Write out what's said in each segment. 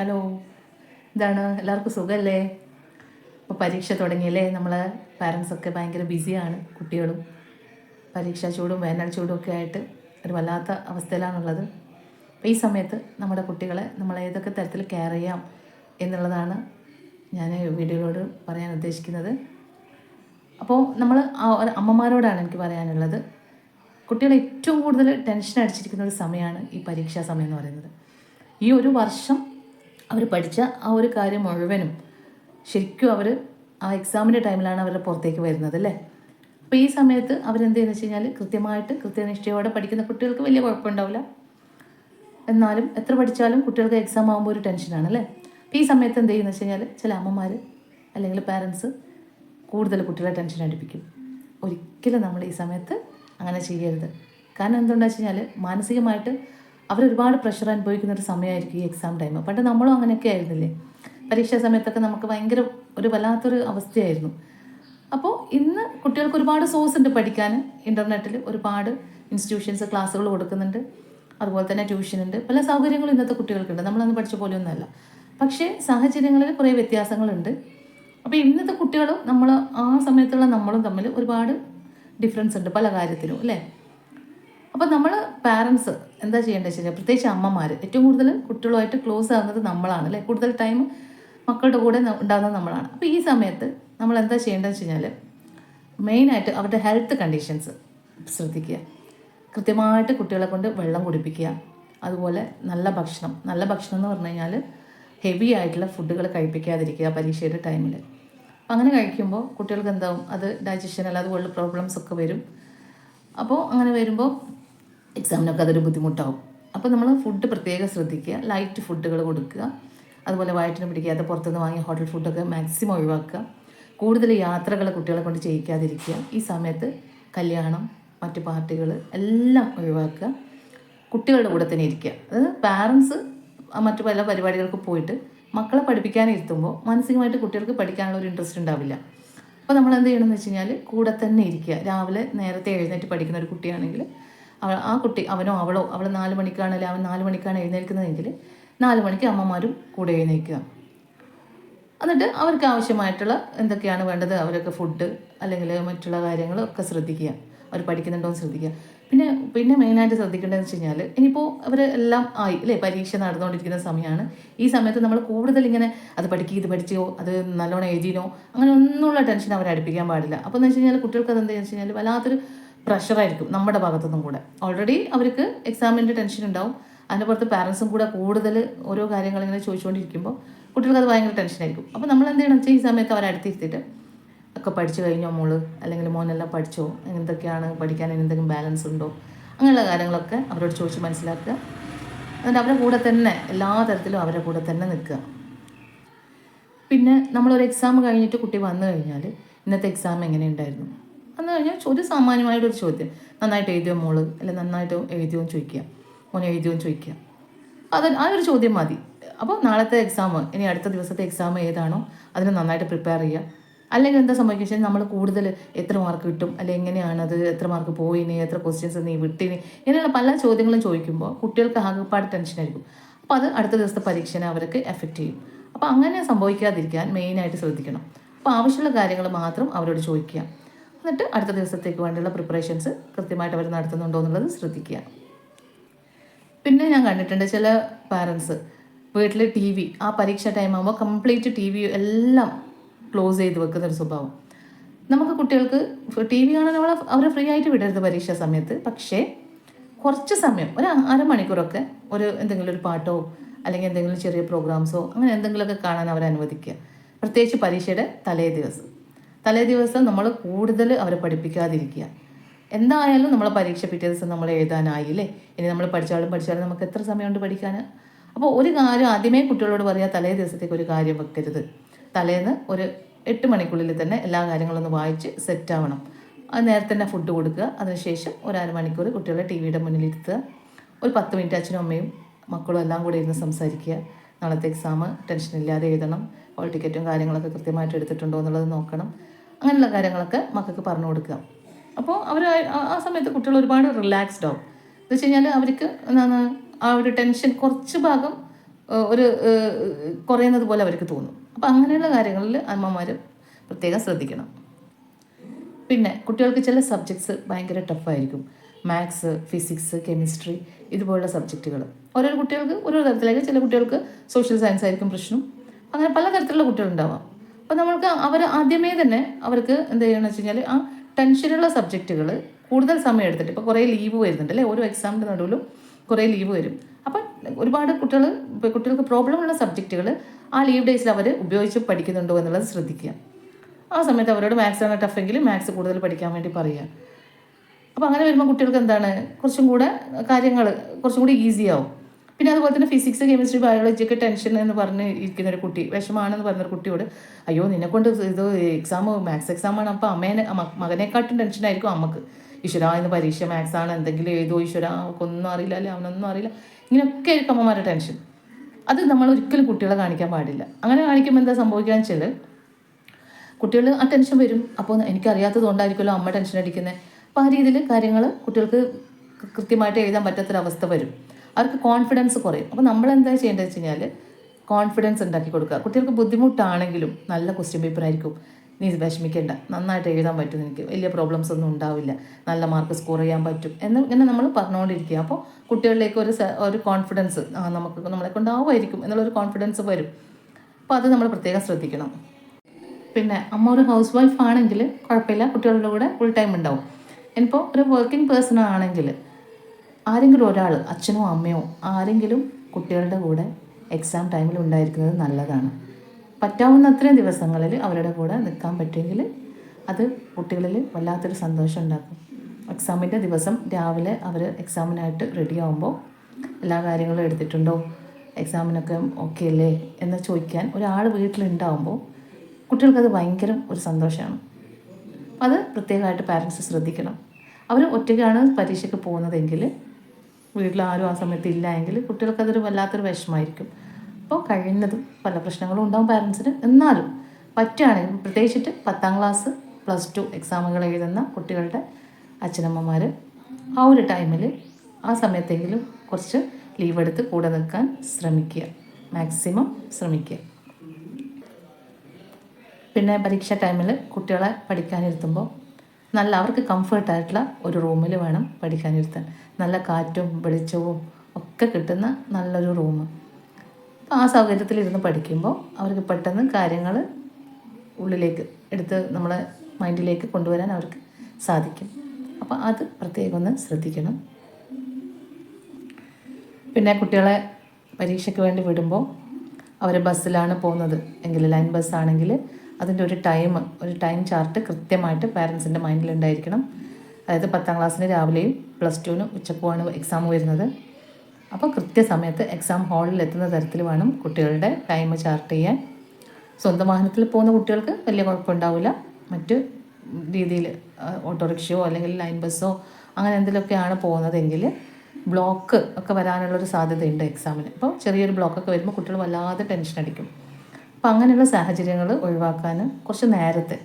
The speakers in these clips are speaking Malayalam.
ഹലോ. എന്താണ്? എല്ലാവർക്കും സുഖമല്ലേ അപ്പോൾ പരീക്ഷ തുടങ്ങിയല്ലേ? നമ്മൾ പാരൻസൊക്കെ ഭയങ്കര ബിസിയാണ് കുട്ടികളും. പരീക്ഷാ ചൂടും വേനൽ ചൂടും ഒക്കെ ആയിട്ട് ഒരു വല്ലാത്ത അവസ്ഥയിലാണുള്ളത്. അപ്പോൾ ഈ സമയത്ത് നമ്മുടെ കുട്ടികളെ നമ്മൾ ഏതൊക്കെ തരത്തിൽ കെയർ ചെയ്യാം എന്നുള്ളതാണ് ഞാൻ വീഡിയോയിലോട് പറയാൻ ഉദ്ദേശിക്കുന്നത്. അപ്പോൾ നമ്മൾ അമ്മമാരോടാണ് എനിക്ക് പറയാനുള്ളത്. കുട്ടികൾ ഏറ്റവും കൂടുതൽ ടെൻഷൻ അടിച്ചിരിക്കുന്ന ഒരു സമയമാണ് ഈ പരീക്ഷാ സമയം എന്ന് പറയുന്നത്. ഈ ഒരു വർഷം അവർ പഠിച്ച ആ ഒരു കാര്യം മുഴുവനും ശരിക്കും അവർ ആ എക്സാമിന്റെ ടൈമിലാണ് അവരുടെ പുറത്തേക്ക് വരുന്നത് അല്ലേ? അപ്പോൾ ഈ സമയത്ത് അവരെന്ത് ചെയ്യുന്നത് വെച്ച് കഴിഞ്ഞാൽ കൃത്യമായിട്ട് കൃത്യനിഷ്ഠയോടെ പഠിക്കുന്ന കുട്ടികൾക്ക് വലിയ കുഴപ്പമുണ്ടാവില്ല. എന്നാലും എത്ര പഠിച്ചാലും കുട്ടികൾക്ക് എക്സാം ആകുമ്പോൾ ഒരു ടെൻഷനാണ് അല്ലേ? അപ്പോൾ ഈ സമയത്ത് എന്ത് ചെയ്യുന്നത് വെച്ച് കഴിഞ്ഞാൽ ചില അമ്മമാർ അല്ലെങ്കിൽ പാരൻസ് കൂടുതൽ കുട്ടികളെ ടെൻഷൻ അടിപ്പിക്കും. ഒരിക്കലും നമ്മൾ ഈ സമയത്ത് അങ്ങനെ ചെയ്യരുത്. കാരണം എന്തുകൊണ്ടാണെന്ന് വെച്ച് കഴിഞ്ഞാൽ മാനസികമായിട്ട് അവരൊരുപാട് പ്രഷർ അനുഭവിക്കുന്ന ഒരു സമയമായിരിക്കും ഈ എക്സാം ടൈം പണ്ട് നമ്മളും അങ്ങനെയൊക്കെ ആയിരുന്നില്ലേ? പരീക്ഷാ സമയത്തൊക്കെ നമുക്ക് ഭയങ്കര ഒരു വല്ലാത്തൊരു അവസ്ഥയായിരുന്നു. അപ്പോൾ ഇന്ന് കുട്ടികൾക്ക് ഒരുപാട് സോഴ്സ് ഉണ്ട് പഠിക്കാൻ. ഇന്റർനെറ്റിൽ ഒരുപാട് ഇൻസ്റ്റിറ്റ്യൂഷൻസ് ക്ലാസ്സുകൾ കൊടുക്കുന്നുണ്ട്. അതുപോലെ തന്നെ ട്യൂഷൻ ഉണ്ട്. പല സൗകര്യങ്ങളും ഇന്നത്തെ കുട്ടികൾക്കുണ്ട്. നമ്മളന്ന് പഠിച്ച പോലെയൊന്നുമല്ല. പക്ഷേ സാഹചര്യങ്ങളിൽ കുറേ വ്യത്യാസങ്ങളുണ്ട്. അപ്പോൾ ഇന്നത്തെ കുട്ടികളും നമ്മൾ ആ സമയത്തുള്ള നമ്മളും തമ്മിൽ ഒരുപാട് ഡിഫറൻസ് ഉണ്ട് പല കാര്യത്തിലും അല്ലേ? അപ്പോൾ നമ്മൾ പാരൻസ് എന്താ ചെയ്യേണ്ടത് വെച്ച് പ്രത്യേകിച്ച് അമ്മമാർ ഏറ്റവും കൂടുതൽ കുട്ടികളുമായിട്ട് ക്ലോസ് ആകുന്നത് നമ്മളാണ് അല്ലേ? കൂടുതൽ ടൈം മക്കളുടെ കൂടെ ഉണ്ടാകുന്നത് നമ്മളാണ്. അപ്പോൾ ഈ സമയത്ത് നമ്മൾ എന്താ ചെയ്യേണ്ടതെന്ന് വെച്ച് കഴിഞ്ഞാൽ മെയിനായിട്ട് അവരുടെ ഹെൽത്ത് കണ്ടീഷൻസ് ശ്രദ്ധിക്കുക. കൃത്യമായിട്ട് കുട്ടികളെ കൊണ്ട് വെള്ളം കുടിപ്പിക്കുക. അതുപോലെ നല്ല ഭക്ഷണം. നല്ല ഭക്ഷണം എന്ന് പറഞ്ഞു കഴിഞ്ഞാൽ ഹെവി ആയിട്ടുള്ള ഫുഡുകൾ കഴിപ്പിക്കാതിരിക്കുക പരീക്ഷയുടെ ടൈമിൽ അപ്പം അങ്ങനെ കഴിക്കുമ്പോൾ കുട്ടികൾക്ക് എന്താവും? അത് ഡൈജഷൻ അല്ല അതുപോലുള്ള പ്രോബ്ലംസ് ഒക്കെ വരും. അപ്പോൾ അങ്ങനെ വരുമ്പോൾ എക്സാമിനൊക്കെ അതൊരു ബുദ്ധിമുട്ടാവും. അപ്പോൾ നമ്മൾ ഫുഡ് പ്രത്യേകം ശ്രദ്ധിക്കുക. ലൈറ്റ് ഫുഡുകൾ കൊടുക്കുക. അതുപോലെ വയറ്റിന് പിടിക്കാത്ത പുറത്തുനിന്ന് വാങ്ങിയ ഹോട്ടൽ ഫുഡൊക്കെ മാക്സിമം ഒഴിവാക്കുക. കൂടുതൽ യാത്രകൾ കുട്ടികളെ കൊണ്ട് ചെയ്യിക്കാതിരിക്കുക. ഈ സമയത്ത് കല്യാണം മറ്റ് പാർട്ടികൾ എല്ലാം ഒഴിവാക്കുക. കുട്ടികളുടെ കൂടെ തന്നെ ഇരിക്കുക. അതായത് പാരൻസ് മറ്റു പല പരിപാടികൾക്ക് പോയിട്ട് മക്കളെ പഠിപ്പിക്കാനിരുത്തുമ്പോൾ മാനസികമായിട്ട് കുട്ടികൾക്ക് പഠിക്കാനുള്ള ഒരു ഇൻട്രസ്റ്റ് ഉണ്ടാവില്ല. അപ്പോൾ നമ്മൾ എന്ത് ചെയ്യണമെന്ന് വെച്ച് കഴിഞ്ഞാൽ കൂടെ തന്നെ ഇരിക്കുക. രാവിലെ നേരത്തെ എഴുന്നേറ്റ് പഠിക്കുന്ന ഒരു കുട്ടിയാണെങ്കിൽ ആ കുട്ടി അവനോ അവളോ അവൾ നാല് മണിക്കാണെങ്കിൽ അവൻ നാല് മണിക്കാണ് എഴുന്നേൽക്കുന്നതെങ്കിൽ നാല് മണിക്ക് അമ്മമാരും കൂടെ എഴുന്നേൽക്കുക. എന്നിട്ട് അവർക്ക് ആവശ്യമായിട്ടുള്ള എന്തൊക്കെയാണ് വേണ്ടത്? അവരൊക്കെ ഫുഡ് അല്ലെങ്കിൽ മറ്റുള്ള കാര്യങ്ങളൊക്കെ ശ്രദ്ധിക്കുക. അവർ പഠിക്കുന്നുണ്ടോ എന്ന് ശ്രദ്ധിക്കുക. പിന്നെ പിന്നെ മെയിനായിട്ട് ശ്രദ്ധിക്കേണ്ടതെന്ന് വെച്ച് കഴിഞ്ഞാൽ ഇനിയിപ്പോൾ അവർ എല്ലാം ആയി അല്ലേ? പരീക്ഷ നടന്നുകൊണ്ടിരിക്കുന്ന സമയമാണ്. ഈ സമയത്ത് നമ്മൾ കൂടുതൽ ഇങ്ങനെ അത് പഠിക്കുക ഇത് പഠിച്ചോ അത് നല്ലോണം എഴുതിനോ അങ്ങനെ ഒന്നുമുള്ള ടെൻഷൻ അവരെ അടുപ്പിക്കാൻ പാടില്ല. അപ്പോൾ എന്ന് വെച്ച് കഴിഞ്ഞാൽ കുട്ടികൾക്ക് അത് എന്താണെന്ന് വെച്ച് കഴിഞ്ഞാൽ വല്ലാത്തൊരു പ്രഷറായിരിക്കും നമ്മുടെ ഭാഗത്തുനിന്നും കൂടെ. ഓൾറെഡി അവർക്ക് എക്സാമിന്റെ ടെൻഷൻ ഉണ്ടാവും. അതിന്റെ പുറത്ത് പാരൻസും കൂടെ കൂടുതൽ ഓരോ കാര്യങ്ങൾ ഇങ്ങനെ ചോദിച്ചുകൊണ്ടിരിക്കുമ്പോൾ കുട്ടികൾക്ക് അത് ഭയങ്കര ടെൻഷനായിരിക്കും അപ്പോൾ നമ്മൾ എന്ത് ചെയ്യണം? വെച്ചാൽ ഈ സമയത്ത് അവരെ അടുത്തിരുത്തിയിട്ട് ഒക്കെ പഠിച്ചു കഴിഞ്ഞോ മോൾ? അല്ലെങ്കിൽ മോനെല്ലാം പഠിച്ചോ? എന്തൊക്കെയാണ് പഠിക്കാൻ എന്തെങ്കിലും ബാലൻസ് ഉണ്ടോ? അങ്ങനെയുള്ള കാര്യങ്ങളൊക്കെ അവരോട് ചോദിച്ച് മനസ്സിലാക്കുക. എന്നിട്ട് അവരുടെ കൂടെ തന്നെ എല്ലാ തരത്തിലും അവരുടെ കൂടെ തന്നെ നിൽക്കുക. പിന്നെ നമ്മളൊരു എക്സാം കഴിഞ്ഞിട്ട് കുട്ടി വന്നു കഴിഞ്ഞാൽ ഇന്നത്തെ എക്സാം എങ്ങനെയുണ്ടായിരുന്നു വന്നു കഴിഞ്ഞാൽ ഒരു സാമാന്യമായിട്ടൊരു ചോദ്യം. നന്നായിട്ട് എഴുതിയോ മോൾ? അല്ലെ നന്നായിട്ട് എഴുതിയോ എന്ന് ചോദിക്കുക. മോനെ എഴുതിയോ എന്ന് ചോദിക്കുക. അത് ആ ഒരു ചോദ്യം മതി. അപ്പോൾ നാളത്തെ എക്സാം ഇനി അടുത്ത ദിവസത്തെ എക്സാം ഏതാണോ അതിന് നന്നായിട്ട് പ്രിപ്പയർ ചെയ്യുക. അല്ലെങ്കിൽ എന്താ സംഭവിക്കുക നമ്മൾ കൂടുതൽ എത്ര മാർക്ക് കിട്ടും? അല്ലെങ്കിൽ എങ്ങനെയാണത്? എത്ര മാർക്ക് പോയിനി? എത്ര ക്വസ്റ്റ്യൻസ് നീ വിട്ടിനി? ഇങ്ങനെയുള്ള പല ചോദ്യങ്ങളും ചോദിക്കുമ്പോൾ കുട്ടികൾക്ക് ആകെപ്പാട് ടെൻഷനായിരിക്കും അപ്പോൾ അത് അടുത്ത ദിവസത്തെ പരീക്ഷനെ അവർക്ക് എഫക്റ്റ് ചെയ്യും. അപ്പോൾ അങ്ങനെ സംഭവിക്കാതിരിക്കാൻ മെയിനായിട്ട് ശ്രദ്ധിക്കണം. അപ്പോൾ ആവശ്യമുള്ള കാര്യങ്ങൾ മാത്രം അവരോട് ചോദിക്കുക. എന്നിട്ട് അടുത്ത ദിവസത്തേക്ക് വേണ്ടിയുള്ള പ്രിപ്പറേഷൻസ് കൃത്യമായിട്ട് അവർ നടത്തുന്നുണ്ടോ എന്നുള്ളത് ശ്രദ്ധിക്കുക. പിന്നെ ഞാൻ കണ്ടിട്ടുണ്ട് ചില പാരൻസ് വീട്ടിൽ ടി വി ആ പരീക്ഷ ടൈം ആകുമ്പോൾ കംപ്ലീറ്റ് ടി വി എല്ലാം ക്ലോസ് ചെയ്ത് വെക്കുന്ന ഒരു സ്വഭാവം. നമുക്ക് കുട്ടികൾക്ക് ടി വി കാണാൻ നമ്മൾ അവരെ ഫ്രീ ആയിട്ട് വിടരുത് പരീക്ഷ സമയത്ത്. പക്ഷേ കുറച്ച് സമയം ഒരു അരമണിക്കൂറൊക്കെ ഒരു എന്തെങ്കിലും ഒരു പാട്ടോ അല്ലെങ്കിൽ എന്തെങ്കിലും ചെറിയ പ്രോഗ്രാംസോ അങ്ങനെ എന്തെങ്കിലുമൊക്കെ കാണാൻ അവരെ അനുവദിക്കുക. പ്രത്യേകിച്ച് പരീക്ഷയുടെ തലേ ദിവസം. തലേ ദിവസം നമ്മൾ കൂടുതൽ അവരെ പഠിപ്പിക്കാതിരിക്കുക. എന്തായാലും നമ്മൾ പരീക്ഷ പിറ്റേ ദിവസം നമ്മൾ എഴുതാനായില്ലേ? ഇനി നമ്മൾ പഠിച്ചാലും പഠിച്ചാലും നമുക്ക് എത്ര സമയമുണ്ട് പഠിക്കാൻ? അപ്പോൾ ഒരു കാര്യം ആദ്യമേ കുട്ടികളോട് പറയുക തലേ ദിവസത്തേക്ക് ഒരു കാര്യം വെക്കരുത്. തലേന്ന് ഒരു എട്ട് മണിക്കുള്ളിൽ തന്നെ എല്ലാ കാര്യങ്ങളും ഒന്ന് വായിച്ച് സെറ്റ് ആവണം. അത് നേരത്തെ തന്നെ ഫുഡ് കൊടുക്കുക. അതിനുശേഷം ഒരു അരമണിക്കൂർ കുട്ടികളെ ടി വിയുടെ മുന്നിലിരുത്തുക. ഒരു പത്ത് മിനിറ്റ് അച്ഛനും അമ്മയും മക്കളും എല്ലാം കൂടെ ഇരുന്ന് സംസാരിക്കുക. നാളത്തെ എക്സാം ടെൻഷൻ ഇല്ലാതെ എഴുതണം. ഹോൾ ടിക്കറ്റും കാര്യങ്ങളൊക്കെ കൃത്യമായിട്ട് എടുത്തിട്ടുണ്ടോ എന്നുള്ളത് നോക്കണം. അങ്ങനെയുള്ള കാര്യങ്ങളൊക്കെ മക്കൾക്ക് പറഞ്ഞു കൊടുക്കുക. അപ്പോൾ അവർ ആ സമയത്ത് കുട്ടികൾ ഒരുപാട് റിലാക്സ്ഡ് ആവും. എന്ന് വെച്ച് കഴിഞ്ഞാൽ അവർക്ക് എന്താണ് ആ ഒരു ടെൻഷൻ കുറച്ച് ഭാഗം ഒരു കുറയുന്നത് പോലെ അവർക്ക് തോന്നും. അപ്പോൾ അങ്ങനെയുള്ള കാര്യങ്ങളിൽ അമ്മമാർ പ്രത്യേകം ശ്രദ്ധിക്കണം. പിന്നെ കുട്ടികൾക്ക് ചില സബ്ജക്ട്സ് ഭയങ്കര ടഫായിരിക്കും മാത്സ് ഫിസിക്സ് കെമിസ്ട്രി ഇതുപോലുള്ള സബ്ജക്റ്റുകൾ ഓരോ കുട്ടികൾക്ക് ഓരോ തരത്തിലേക്ക് ചില കുട്ടികൾക്ക് സോഷ്യൽ സയൻസ് ആയിരിക്കും പ്രശ്നം. അങ്ങനെ പല തരത്തിലുള്ള കുട്ടികളുണ്ടാവാം അപ്പോൾ നമ്മൾക്ക് അവർ ആദ്യമേ തന്നെ അവർക്ക് എന്ത് ചെയ്യണമെന്ന് വെച്ച് കഴിഞ്ഞാൽ ആ ടെൻഷനുള്ള സബ്ജക്റ്റുകൾ കൂടുതൽ സമയം എടുത്തിട്ട് ഇപ്പോൾ കുറേ ലീവ് വരുന്നുണ്ട് അല്ലേ? ഓരോ എക്സാമിന്റെ നടുവിലും കുറേ ലീവ് വരും. അപ്പം ഒരുപാട് കുട്ടികൾ കുട്ടികൾക്ക് പ്രോബ്ലം ഉള്ള സബ്ജക്റ്റുകൾ ആ ലീവ് ഡേയ്സിൽ അവർ ഉപയോഗിച്ച് പഠിക്കുന്നുണ്ടോ എന്നുള്ളത് ശ്രദ്ധിക്കുക. ആ സമയത്ത് അവരോട് മാത്സ് ആണ് ടഫെങ്കിൽ മാത്സ് കൂടുതൽ പഠിക്കാൻ വേണ്ടി പറയുക. അപ്പോൾ അങ്ങനെ വരുമ്പോൾ കുട്ടികൾക്ക് എന്താണ്? കുറച്ചും കൂടെ കാര്യങ്ങൾ കുറച്ചും കൂടി ഈസി ആവും. പിന്നെ അതുപോലെ തന്നെ ഫിസിക്സ് കെമിസ്ട്രി ബയോളജി ഒക്കെ ടെൻഷൻ എന്ന് പറഞ്ഞ് ഇരിക്കുന്ന ഒരു കുട്ടി വിഷമാണെന്ന് പറഞ്ഞൊരു കുട്ടിയോട് അയ്യോ നിന്നെ കൊണ്ട് ഇത് എക്സാം മാത്സ് എക്സാമാണ് അപ്പോൾ അമ്മേനെ മകനെക്കാട്ടും ടെൻഷനായിരിക്കും അമ്മയ്ക്ക്. ഈശ്വര ഇന്ന് പരീക്ഷ മാത്സ് ആണ്. എന്തെങ്കിലും ഏതോ ഈശ്വര അവൾക്കൊന്നും അറിയില്ല അല്ലെ? അവനൊന്നും അറിയില്ല. ഇങ്ങനെയൊക്കെ ആയിരിക്കും അമ്മമാരുടെ ടെൻഷൻ അത് നമ്മൾ ഒരിക്കലും കുട്ടികളെ കാണിക്കാൻ പാടില്ല. അങ്ങനെ കാണിക്കുമ്പോൾ എന്താ സംഭവിക്കുകയെന്ന് വെച്ചാൽ കുട്ടികൾ ആ ടെൻഷൻ വരും. അപ്പോൾ എനിക്കറിയാത്തത് കൊണ്ടായിരിക്കുമല്ലോ അമ്മ ടെൻഷൻ അടിക്കുന്നത് അപ്പോൾ ആ രീതിയിൽ കാര്യങ്ങൾ കുട്ടികൾക്ക് കൃത്യമായിട്ട് എഴുതാൻ പറ്റാത്തൊരവസ്ഥ വരും. അവർക്ക് കോൺഫിഡൻസ് കുറയും. അപ്പോൾ നമ്മൾ എന്താ ചെയ്യേണ്ടത് വെച്ച് കഴിഞ്ഞാൽ കോൺഫിഡൻസ് ഉണ്ടാക്കി കൊടുക്കുക. കുട്ടികൾക്ക് ബുദ്ധിമുട്ടാണെങ്കിലും നല്ല ക്വസ്റ്റ്യൻ പേപ്പർ ആയിരിക്കും. നീ വിഷമിക്കേണ്ട. നന്നായിട്ട് എഴുതാൻ പറ്റും എനിക്ക് വലിയ പ്രോബ്ലംസ് ഒന്നും ഉണ്ടാവില്ല. നല്ല മാർക്ക് സ്കോർ ചെയ്യാൻ പറ്റും. എന്ന് ഇങ്ങനെ നമ്മൾ പറഞ്ഞുകൊണ്ടിരിക്കുക അപ്പോൾ കുട്ടികളിലേക്ക് ഒരു ഒരു കോൺഫിഡൻസ് നമുക്ക് നമ്മളെ കൊണ്ടാവുമായിരിക്കും എന്നുള്ളൊരു കോൺഫിഡൻസ് വരും. അപ്പോൾ അത് നമ്മൾ പ്രത്യേകം ശ്രദ്ധിക്കണം. പിന്നെ അമ്മ ഒരു ഹൗസ് വൈഫ് ആണെങ്കിൽ കുഴപ്പമില്ല. കുട്ടികളുടെ കൂടെ ഫുൾ ടൈം ഉണ്ടാവും. ഇനിയിപ്പോൾ ഒരു വർക്കിംഗ് പേഴ്സൺ ആണെങ്കിൽ ആരെങ്കിലും ഒരാൾ അച്ഛനോ അമ്മയോ ആരെങ്കിലും കുട്ടികളുടെ കൂടെ എക്സാം ടൈമിൽ ഉണ്ടായിരിക്കുന്നത് നല്ലതാണ്. പറ്റാവുന്ന അത്രയും ദിവസങ്ങളിൽ അവരുടെ കൂടെ നിൽക്കാൻ പറ്റുമെങ്കിൽ അത് കുട്ടികളിൽ വല്ലാത്തൊരു സന്തോഷം ഉണ്ടാക്കും. എക്സാമിന്റെ ദിവസം രാവിലെ അവർ എക്സാമിനായിട്ട് റെഡി ആകുമ്പോൾ എല്ലാ കാര്യങ്ങളും എടുത്തിട്ടുണ്ടോ? എക്സാമിനൊക്കെ ഓക്കെ അല്ലേ? എന്ന് ചോദിക്കാൻ ഒരാൾ വീട്ടിലുണ്ടാവുമ്പോൾ കുട്ടികൾക്കത് ഭയങ്കര ഒരു സന്തോഷമാണ്. അത് പ്രത്യേകമായിട്ട് പാരൻസ് ശ്രദ്ധിക്കണം. അവർ ഒറ്റയ്ക്കാണ് പരീക്ഷയ്ക്ക് പോകുന്നതെങ്കിൽ വീട്ടിൽ ആരും ആ സമയത്ത് ഇല്ല എങ്കിൽ കുട്ടികൾക്കതൊരു വല്ലാത്തൊരു വിഷമമായിരിക്കും. അപ്പോൾ കഴിയുന്നതും പല പ്രശ്നങ്ങളും ഉണ്ടാവും പാരൻസിന്. എന്നാലും പറ്റുകയാണെങ്കിൽ പ്രത്യേകിച്ചിട്ട് പത്താം ക്ലാസ് പ്ലസ് ടു എക്സാമുകൾ എഴുതുന്ന കുട്ടികളുടെ അച്ഛനമ്മമാർ ആ ഒരു ടൈമിൽ ആ സമയത്തെങ്കിലും കുറച്ച് ലീവ് എടുത്ത് കൂടെ നിൽക്കാൻ ശ്രമിക്കുക. മാക്സിമം ശ്രമിക്കുക. പിന്നെ പരീക്ഷ ടൈമിൽ കുട്ടികളെ പഠിക്കാനിരുത്തുമ്പോൾ നല്ല അവർക്ക് കംഫർട്ടായിട്ടുള്ള ഒരു റൂമിൽ വേണം പഠിക്കാനിരുത്താൻ. നല്ല കാറ്റും വെളിച്ചവും ഒക്കെ കിട്ടുന്ന നല്ലൊരു റൂം അപ്പോൾ ആ സൗകര്യത്തിലിരുന്ന് പഠിക്കുമ്പോൾ അവർക്ക് പെട്ടെന്ന് കാര്യങ്ങൾ ഉള്ളിലേക്ക് എടുത്ത് നമ്മളെ മൈൻഡിലേക്ക് കൊണ്ടുവരാൻ അവർക്ക് സാധിക്കും. അപ്പോൾ അത് പ്രത്യേകം ഒന്ന് ശ്രദ്ധിക്കണം. പിന്നെ കുട്ടികളെ പരീക്ഷയ്ക്ക് വേണ്ടി വിടുമ്പോൾ അവർ ബസ്സിലാണ് പോകുന്നത്. എങ്കിൽ ലൈൻ ബസ് ആണെങ്കിൽ അതിന്റെ ഒരു ടൈം ഒരു ടൈം ചാർട്ട് കൃത്യമായിട്ട് പാരൻസിന്റെ മൈൻഡിലുണ്ടായിരിക്കണം. അതായത് പത്താം ക്ലാസ്സിന് രാവിലെയും പ്ലസ് ടുവിന് ഉച്ചക്കുമാണ് എക്സാം വരുന്നത്. അപ്പോൾ കൃത്യസമയത്ത് എക്സാം ഹാളിൽ എത്തുന്ന തരത്തിൽ വേണം കുട്ടികളുടെ ടൈം ചാർട്ട് ചെയ്യാൻ. സ്വന്തം വാഹനത്തിൽ പോകുന്ന കുട്ടികൾക്ക് വലിയ കുഴപ്പമുണ്ടാവില്ല. മറ്റ് രീതിയിൽ ഓട്ടോറിക്ഷയോ അല്ലെങ്കിൽ ലൈൻ ബസ്സോ അങ്ങനെ എന്തെങ്കിലുമൊക്കെയാണ് പോകുന്നതെങ്കിൽ ബ്ലോക്ക് ഒക്കെ വരാനുള്ളൊരു സാധ്യതയുണ്ട് എക്സാമിന്. അപ്പോൾ ചെറിയൊരു ബ്ലോക്കൊക്കെ വരുമ്പോൾ കുട്ടികൾ വല്ലാതെ ടെൻഷൻ അടിക്കും. അപ്പോൾ അങ്ങനെയുള്ള സാഹചര്യങ്ങൾ ഒഴിവാക്കാൻ കുറച്ച് നേരത്തെ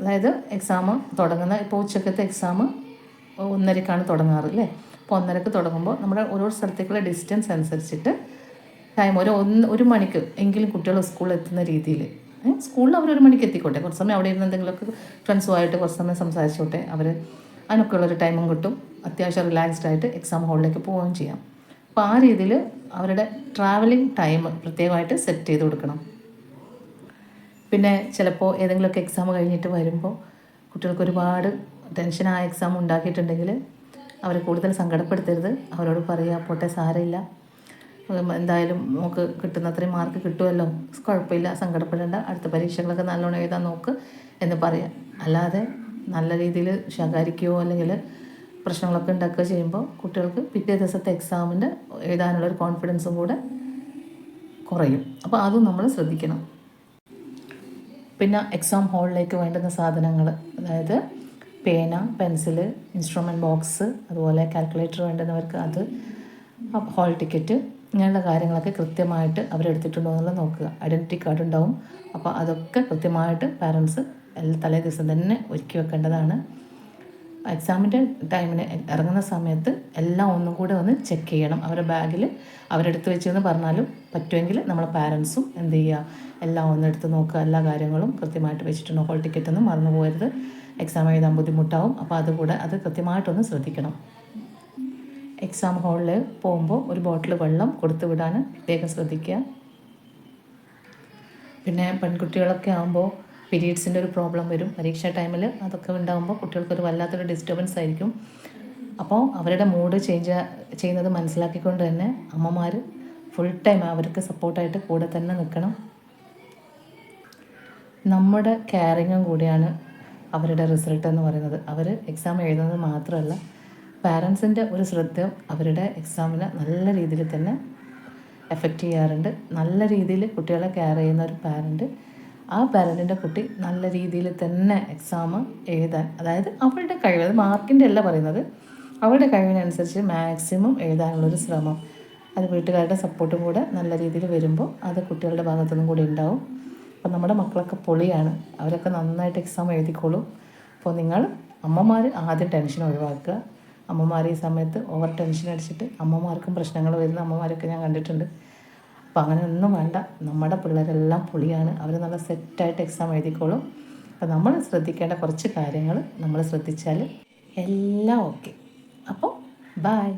അതായത് എക്സാം തുടങ്ങുന്ന ഇപ്പോൾ ഉച്ചക്കത്തെ എക്സാം ഒന്നരക്കാണ് തുടങ്ങാറ് അല്ലേ അപ്പോൾ ഒന്നരക്ക് തുടങ്ങുമ്പോൾ നമ്മുടെ ഓരോ സ്ഥലത്തേക്കുള്ള ഡിസ്റ്റൻസ് അനുസരിച്ചിട്ട് ടൈം ഒരു ഒന്ന് ഒരു മണിക്ക് എങ്കിലും കുട്ടികൾ സ്കൂളിൽ എത്തുന്ന രീതിയിൽ സ്കൂളിൽ അവർ ഒരു മണിക്ക് എത്തിക്കോട്ടെ. കുറച്ച് സമയം അവിടെ ഇരുന്ന് എന്തെങ്കിലുമൊക്കെ ഫ്രണ്ട്സുമായിട്ട് കുറച്ച് സമയം സംസാരിച്ചോട്ടെ. അവർ അതിനൊക്കെയുള്ളൊരു ടൈമും കിട്ടും. അത്യാവശ്യം റിലാക്സ്ഡ് ആയിട്ട് എക്സാം ഹോളിലേക്ക് പോവുകയും ചെയ്യാം. അപ്പോൾ ആ രീതിയിൽ അവരുടെ ട്രാവലിംഗ് ടൈം പ്രത്യേകമായിട്ട് സെറ്റ് ചെയ്ത് കൊടുക്കണം. പിന്നെ ചിലപ്പോൾ ഏതെങ്കിലുമൊക്കെ എക്സാം കഴിഞ്ഞിട്ട് വരുമ്പോൾ കുട്ടികൾക്ക് ഒരുപാട് ടെൻഷൻ ആ എക്സാം ഉണ്ടാക്കിയിട്ടുണ്ടെങ്കിൽ അവരെ കൂടുതൽ സങ്കടപ്പെടുത്തരുത്. അവരോട് പറയുക പോട്ടെ സാരമില്ല. എന്തായാലും നമുക്ക് കിട്ടുന്ന അത്രയും മാർക്ക് കിട്ടുമല്ലോ കുഴപ്പമില്ല സങ്കടപ്പെടേണ്ട. അടുത്ത പരീക്ഷകളൊക്കെ നല്ലോണം എഴുതാൻ നോക്ക് എന്ന് പറയാം. അല്ലാതെ നല്ല രീതിയിൽ ശകാരിക്കുകയോ അല്ലെങ്കിൽ പ്രശ്നങ്ങളൊക്കെ ഉണ്ടാക്കുക ചെയ്യുമ്പോൾ കുട്ടികൾക്ക് പിറ്റേ ദിവസത്തെ എക്സാമിന്റെ എഴുതാനുള്ള ഒരു കോൺഫിഡൻസും കൂടെ കുറയും. അപ്പോൾ അതും നമ്മൾ ശ്രദ്ധിക്കണം. പിന്നെ എക്സാം ഹാളിലേക്ക് വേണ്ടുന്ന സാധനങ്ങൾ അതായത് പേന പെൻസിൽ ഇൻസ്ട്രുമെന്റ് ബോക്സ് അതുപോലെ കാൽക്കുലേറ്റർ വേണ്ടുന്നവർക്ക് അത് ഹാൾ ടിക്കറ്റ് ഇങ്ങനെയുള്ള കാര്യങ്ങളൊക്കെ കൃത്യമായിട്ട് അവരെടുത്തിട്ടുണ്ടോ എന്നുള്ളത് നോക്കുക. ഐഡന്റിറ്റി കാർഡ് ഉണ്ടാവും. അപ്പോൾ അതൊക്കെ കൃത്യമായിട്ട് പാരൻസ് എല്ലാ തലേ ദിവസം തന്നെ ഒരുക്കി വെക്കേണ്ടതാണ്. എക്സാമിന്റെ ടൈമിന് ഇറങ്ങുന്ന സമയത്ത് എല്ലാം ഒന്നും കൂടെ ഒന്ന് ചെക്ക് ചെയ്യണം. അവരുടെ ബാഗിൽ അവരെടുത്ത് വെച്ചെന്ന് പറഞ്ഞാലും പറ്റുമെങ്കിൽ നമ്മളെ പാരൻസും എന്ത് ചെയ്യുക എല്ലാം ഒന്ന് എടുത്ത് നോക്കുക. എല്ലാ കാര്യങ്ങളും കൃത്യമായിട്ട് വെച്ചിട്ടുണ്ടോ ഹോൾ ടിക്കറ്റ് ഒന്നും മറന്നു പോകരുത്. എക്സാം എഴുതാൻ ബുദ്ധിമുട്ടാവും. അപ്പോൾ അതുകൂടെ അത് കൃത്യമായിട്ടൊന്ന് ശ്രദ്ധിക്കണം. എക്സാം ഹാളിൽ പോകുമ്പോൾ ഒരു ബോട്ടിൽ വെള്ളം കൊടുത്തു വിടാൻ പ്രത്യേകം ശ്രദ്ധിക്കുക. പിന്നെ പെൺകുട്ടികളൊക്കെ ആകുമ്പോൾ പീരീഡ്സിന്റെ ഒരു പ്രോബ്ലം വരും. പരീക്ഷാ ടൈമിൽ അതൊക്കെ ഉണ്ടാകുമ്പോൾ കുട്ടികൾക്കൊരു വല്ലാത്തൊരു ഡിസ്റ്റർബൻസ് ആയിരിക്കും. അപ്പോൾ അവരുടെ മൂഡ് ചേഞ്ച് ചെയ്യുന്നത് മനസ്സിലാക്കിക്കൊണ്ട് തന്നെ അമ്മമാർ ഫുൾ ടൈം അവർക്ക് സപ്പോർട്ടായിട്ട് കൂടെ തന്നെ നിൽക്കണം. നമ്മുടെ കെയറിങ്ങും കൂടിയാണ് അവരുടെ റിസൾട്ട് എന്ന് പറയുന്നത്. അവർ എക്സാം എഴുതുന്നത് മാത്രമല്ല പാരൻസിന്റെ ഒരു ശ്രദ്ധ അവരുടെ എക്സാമിനെ നല്ല രീതിയിൽ തന്നെ എഫക്റ്റ് ചെയ്യാറുണ്ട്. നല്ല രീതിയിൽ കുട്ടികളെ കെയർ ചെയ്യുന്ന ഒരു പാരന്റ് ആ പാരന്റിന്റെ കുട്ടി നല്ല രീതിയിൽ തന്നെ എക്സാം എഴുതാൻ അതായത് അവളുടെ കഴിവ് അത് മാർക്കിന്റെ അല്ല പറയുന്നത്. അവളുടെ കഴിവിനനുസരിച്ച് മാക്സിമം എഴുതാനുള്ളൊരു ശ്രമം. അത് വീട്ടുകാരുടെ സപ്പോർട്ടും കൂടെ നല്ല രീതിയിൽ വരുമ്പോൾ അത് കുട്ടികളുടെ ഭാഗത്തുനിന്നും കൂടി ഉണ്ടാവും. അപ്പം നമ്മുടെ മക്കളൊക്കെ പൊളിയാണ്. അവരൊക്കെ നന്നായിട്ട് എക്സാം എഴുതിക്കോളും. അപ്പോൾ നിങ്ങൾ അമ്മമാർ ആദ്യം ടെൻഷൻ ഒഴിവാക്കുക. അമ്മമാർ ഈ സമയത്ത് ഓവർ ടെൻഷൻ അടിച്ചിട്ട് അമ്മമാർക്കും പ്രശ്നങ്ങൾ വരുന്ന അമ്മമാരൊക്കെ ഞാൻ കണ്ടിട്ടുണ്ട്. അപ്പോൾ അങ്ങനെയൊന്നും വേണ്ട. നമ്മുടെ പിള്ളേരെല്ലാം പുളിയാണ്. അവർ നല്ല സെറ്റായിട്ട് എക്സാം എഴുതിക്കോളും. അപ്പോൾ നമ്മൾ ശ്രദ്ധിക്കേണ്ട കുറച്ച് കാര്യങ്ങൾ നമ്മൾ ശ്രദ്ധിച്ചാൽ എല്ലാം ഓക്കെ അപ്പോൾ ബായ്